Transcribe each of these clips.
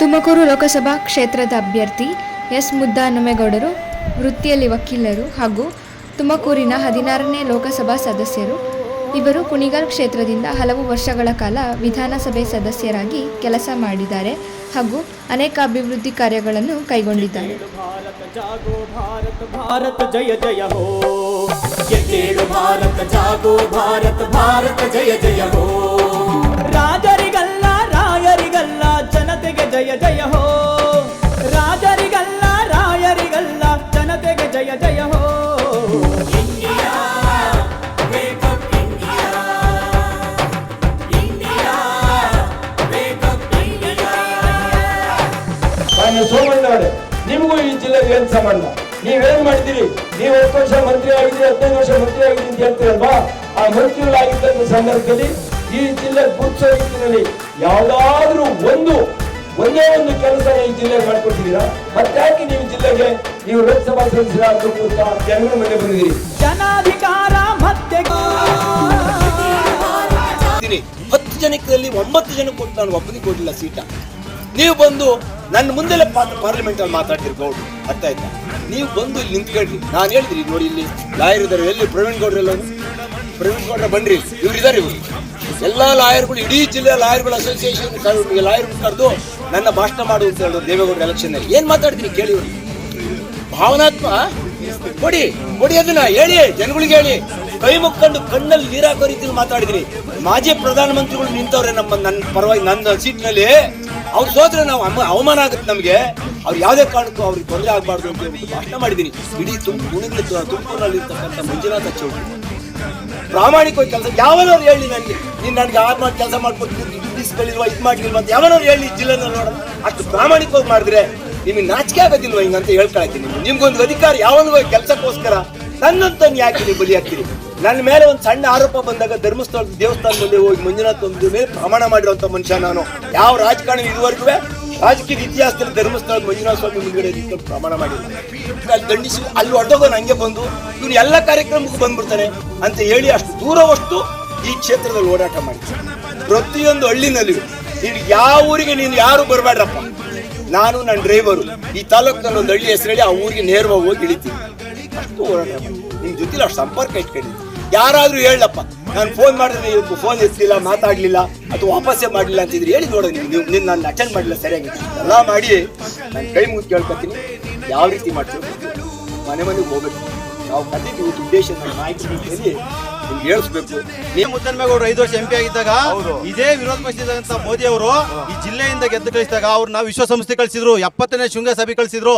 ತುಮಕೂರು ಲೋಕಸಭಾ ಕ್ಷೇತ್ರದ ಅಭ್ಯರ್ಥಿ ಎಸ್ ಮುದ್ದಾನಮೇಗೌಡರು ವೃತ್ತಿಯಲ್ಲಿ ವಕೀಲರು ಹಾಗೂ ತುಮಕೂರಿನ ಹದಿನಾರನೇ ಲೋಕಸಭಾ ಸದಸ್ಯರು. ಇವರು ಕುಣಿಗಲ್ ಕ್ಷೇತ್ರದಿಂದ ಹಲವು ವರ್ಷಗಳ ಕಾಲ ವಿಧಾನಸಭೆ ಸದಸ್ಯರಾಗಿ ಕೆಲಸ ಮಾಡಿದ್ದಾರೆ ಹಾಗೂ ಅನೇಕ ಅಭಿವೃದ್ಧಿ ಕಾರ್ಯಗಳನ್ನು ಕೈಗೊಂಡಿದ್ದಾರೆ. ಭಾರತ ಭಾರತ ಜಯ ಜಯ ಹೋ. ಮಾನ್ಯ ಸೋಮಣ್ಣವರೇ ನಿಮಗೂ ಈ ಜಿಲ್ಲೆಗೆ ಏನು ಸಂಬಂಧ ನೀವೇನ್ ಮಾಡಿದಿರಿ ನೀವು ಹತ್ತು ವರ್ಷ ಮಂತ್ರಿ ಆಗಿದ್ರಿ ಹದಿನೈದು ವರ್ಷ ಮಂತ್ರಿ ಆಗಿದ್ರಿ ಅಂತ ಹೇಳ್ತೀರಲ್ವಾ ಆ ಮಂತ್ರಿಗಳಾಗಿದ್ದಂಥ ಸಂದರ್ಭದಲ್ಲಿ ಈ ಜಿಲ್ಲೆ ಗುರುತಿಸೋ ರೀತಿಯಲ್ಲಿ ಯಾವ್ದಾದ್ರೂ ಒಂದು ಒಂದೇ ಒಂದು ಕೆಲಸ ಈ ಜಿಲ್ಲೆ ಮಾಡ್ಕೊಟ್ಟಿದ್ದೀರಾ? ಮತ್ತಾಕೆ ನೀವು ಜಿಲ್ಲೆಗೆ ನೀವು ಲೋಕಸಭಾ ಸದಸ್ಯರ ಅಂತ ಜನಗಳ ಮನೆ ಬಂದಿದ್ದೀರಿ? ಜನಾಧಿಕಾರ ಮತ್ತೆ ಹತ್ತು ಜನಕ್ಕೆ ಒಂಬತ್ತು ಜನಕ್ಕೆ ಕೊಟ್ಟು ನಾನು ಒಬ್ಬನಿಗೆ ಕೊಡಲಿಲ್ಲ ಸೀಟ. ನೀವು ಬಂದು ನನ್ನ ಮುಂದೆಲ್ಲ ಪಾರ್ಲಿಮೆಂಟ್ ಅಲ್ಲಿ ಮಾತಾಡ್ತೀರಿ ಗೌಡ್ರು. ಅರ್ಥ ಆಯ್ತಾ? ನೀವು ಬಂದು ಇಲ್ಲಿ ನಿಂತ್ಕೊಳ್ರಿ. ನಾನು ಹೇಳಿದ್ರಿ ನೋಡಿ ಇಲ್ಲಿ. ಲಾಯರ್ ಇದ್ದಾರೆ. ಎಲ್ಲಿ? ಪ್ರವೀಣ್ ಗೌಡ್ರೆಲ್ಲ ಪ್ರವೀಣ್ ಗೌಡ್ರ ಬನ್ರಿ ಇವ್ರು ಇದಾರೆ ಇವರು. ಎಲ್ಲ ಲಾಯರ್ಗಳು, ಇಡೀ ಜಿಲ್ಲೆಯ ಲಾಯರ್ಗಳ ಅಸೋಸಿಯೇಷನ್ ಲಾಯರ್ ಕರೆದು ನನ್ನ ಭಾಷಣ ಮಾಡು ಅಂತ ಹೇಳಿದ್ರು ದೇವೇಗೌಡ ಎಲೆಕ್ಷನ್ ಅಲ್ಲಿ. ಏನ್ ಮಾತಾಡ್ತೀನಿ ಕೇಳಿ ಇವರು. ಭಾವನಾತ್ಮ ಕೊಡಿ ಕೊಡಿ ಅದನ್ನ. ಹೇಳಿ, ಜನಗಳಿಗೆ ಹೇಳಿ. ಕೈ ಮುಕ್ಕೊಂಡು ಕಣ್ಣಲ್ಲಿ ನೀರಾಕೋ ರೀತಿಯಲ್ಲಿ ಮಾತಾಡಿದ್ರಿ. ಮಾಜಿ ಪ್ರಧಾನಮಂತ್ರಿಗಳು ನಿಂತವ್ರೆ ನಮ್ಮ ನನ್ನ ಪರವಾಗಿ, ನನ್ನ ಸೀಟ್ನಲ್ಲಿ ಅವ್ರು ಸೋತ್ರೆ ನಾವು ಅಮ್ಮ- ಅವಮಾನ ಆಗುತ್ತೆ ನಮಗೆ. ಅವ್ರು ಯಾವುದೇ ಕಾರಣಕ್ಕೂ ಅವ್ರಿಗೆ ತೊಂದರೆ ಆಗಬಾರ್ದು ಅಂತ ಭಾಷಣ ಮಾಡಿದ್ದೀನಿ. ಇಡೀ ತುಂಬ ಗುಣಗಳ ತುಮಕೂರಿನಲ್ಲಿ ಇರ್ತಕ್ಕಂಥ ಮಂಜುನಾಥ ಚೌಧರಿ. ಪ್ರಾಮಾಣಿಕವಾಗಿ ಕೆಲಸ ಯಾವನವ್ರು ಹೇಳಿ ನನಗೆ? ನೀನು ನನಗೆ ಆ ಮಾಡಿ ಕೆಲಸ ಮಾಡ್ಕೊಟ್ಟು ಇಸ್ಗಳಿಲ್ವಾ ಇದು ಮಾಡ್ಲಿಲ್ವಾ ಅಂತ ಯಾವನವ್ರು ಹೇಳಿ ಜಿಲ್ಲೆನ ನೋಡೋಣ? ಅಷ್ಟು ಪ್ರಾಮಾಣಿಕವಾಗಿ ಮಾಡಿದ್ರೆ ನಿಮಗೆ ನಾಚಿಕೆ ಆಗೋದಿಲ್ವ ಹಿಂಗಂತ ಹೇಳ್ಕೊಳ್ತೀನಿ ನಿಮ್ಗೆ ನಿಮ್ಗೊಂದು ಅಧಿಕಾರ ಯಾವನಿಗೂ ಕೆಲಸಕ್ಕೋಸ್ಕರ? ನನ್ನಂತ ಯಾಕೆ ನೀವು ಬಲಿ ಹಾಕ್ತೀರಿ? ನನ್ನ ಮೇಲೆ ಒಂದು ಸಣ್ಣ ಆರೋಪ ಬಂದಾಗ ಧರ್ಮಸ್ಥಳದ ಮುಂದೆ ಹೋಗಿ ಮಂಜುನಾಥ್ ಒಂದು ಮೇಲೆ ಪ್ರಮಾಣ ಮಾಡಿರುವಂತ ಮನುಷ್ಯ ನಾನು. ಯಾವ ರಾಜಕಾರಣ ಇದುವರೆಗೂ ರಾಜಕೀಯ ಇತಿಹಾಸದಲ್ಲಿ ಧರ್ಮಸ್ಥಳದ ಮಂಜುನಾಥ ಸ್ವಾಮಿ ನಿಂತು ಪ್ರಮಾಣ ಮಾಡಿಲ್ಲ. ಅಲ್ಲಿ ದಂಡಿಸಿ, ಅಲ್ಲಿ ಹೊರಟೋಗೋನು ನಂಗೆ ಬಂದು ಇವನು ಎಲ್ಲ ಕಾರ್ಯಕ್ರಮಕ್ಕೂ ಬಂದ್ಬಿಡ್ತಾನೆ ಅಂತ ಹೇಳಿ ಅಷ್ಟು ದೂರವಷ್ಟು ಈ ಕ್ಷೇತ್ರದಲ್ಲಿ ಓಡಾಟ ಮಾಡಿ ಪ್ರತಿಯೊಂದು ಹಳ್ಳಿನಲ್ಲಿಯೂ, ನೀನು ಯಾವ ಊರಿಗೆ, ನೀನು ಯಾರು ಬರಬೇಡ್ರಪ್ಪ? ನಾನು ನನ್ನ ಡ್ರೈವರು ಈ ತಾಲೂಕಿನಲ್ಲಿ ಒಂದು ಹಳ್ಳಿ ಹೆಸರು ಹೇಳಿ ಆ ಊರಿಗೆ ನೇರವಾಗಿ ಹೋಗಿ ಇಳಿತೀನಿ. ಅಷ್ಟು ಓಡಾಟ ನಿಮ್ಮ ನಿಮ್ ಜೊತೆಲಿ ಅಷ್ಟು ಸಂಪರ್ಕ ಇಟ್ಕೊಂಡಿದ್ದೆ ಯಾರಾದರೂ ಹೇಳಪ್ಪ ನಾನು ಫೋನ್ ಮಾಡಿದ್ರೆ ಇವತ್ತು ಫೋನ್ ಎತ್ತಿಲ್ಲ ಮಾತಾಡಲಿಲ್ಲ, ಅಥವಾ ವಾಪಸ್ಸೇ ಮಾಡಲಿಲ್ಲ ಅಂತಿದ್ರೆ ಹೇಳಿ ನೋಡೋ ನೀವು ನೀವು ನಿನ್ನ ನಾನು ಅಟೆಂಡ್ ಮಾಡಲಿಲ್ಲ ಸರಿಯಾಗಿ. ಎಲ್ಲ ಮಾಡಿ ನಾನು ಕೈ ಮುಗಿದು ಕೇಳ್ಕೊತೀನಿ. ಯಾವ ರೀತಿ ಮಾಡ್ತೀವಿ ಮನೆ ಮನೆಗೆ ಹೋಗ್ಬೇಕು. ನಾವು ಕಟ್ಟಿದ್ದು ಉದ್ದೇಶ ನಿಮ್ಗೆ ಹೇಳಿಸ್ಬೇಕು. ನೀವು ಅವರು ಐದು ವರ್ಷ ಎಂಪಿ ಆಗಿದ್ದಾಗ ಇದೇ ವಿರೋಧ ಪಕ್ಷದಂತ ಮೋದಿ ಅವರು ಈ ಜಿಲ್ಲೆಯಿಂದ ಗೆದ್ದು ಕಳಿಸಿದಾಗ ಅವ್ರನ್ನ ವಿಶ್ವಸಂಸ್ಥೆ ಕಳಿಸಿದ್ರು ಎಪ್ಪತ್ತನೇ ಶೃಂಗಸಭೆ ಕಳಿಸಿದ್ರು.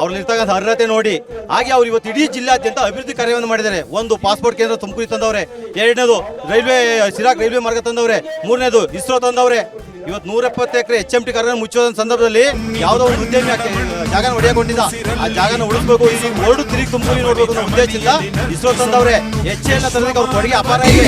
ಅವ್ರಲ್ಲಿ ಇರ್ತಕ್ಕಂಥ ಅರ್ಹತೆ ನೋಡಿ. ಹಾಗೆ ಅವ್ರು ಇವತ್ತು ಇಡೀ ಜಿಲ್ಲಾದ್ಯಂತ ಅಭಿವೃದ್ಧಿ ಕಾರ್ಯವನ್ನು ಮಾಡಿದ್ದಾರೆ. ಒಂದು ಪಾಸ್ಪೋರ್ಟ್ ಕೇಂದ್ರ ತುಮಕೂರಿ ತಂದವ್ರೆ. ಎರಡನೇದು ರೈಲ್ವೆ ಸಿರಾಕ್ ರೈಲ್ವೆ ಮಾರ್ಗ ತಂದವ್ರೆ. ಮೂರನೇದು ಇಸ್ರೋ ತಂದವ್ರೆ. ಇವತ್ತು ನೂರ ಎಪ್ಪತ್ತು ಎಕರೆ ಎಚ್ ಎಂ ಟಿ ಕಾರ್ಯ ಮುಚ್ಚೋದ ಸಂದರ್ಭದಲ್ಲಿ ಯಾವುದೋ ಒಂದು ಉದ್ಯಮಿ ಜಾಗನ ಹೊಡೆಯಕೊಂಡಿದ್ದ ಆ ಜಾಗನ ಉಳಿಸ್ಬೇಕು ಈ ಓಡು ತಿರುಗಿ ತುಂಬಿ ನೋಡ್ಬೇಕು ಅನ್ನೋ ಉದ್ದೇಶದಿಂದ ಇಸ್ರೋ ತಂದವ್ರೆ ಎಚ್ ಎಲ್ ತಂದ್ರೆ ಅವ್ರ ಕೊಡುಗೆ ಅಪಾರ ಇದೆ.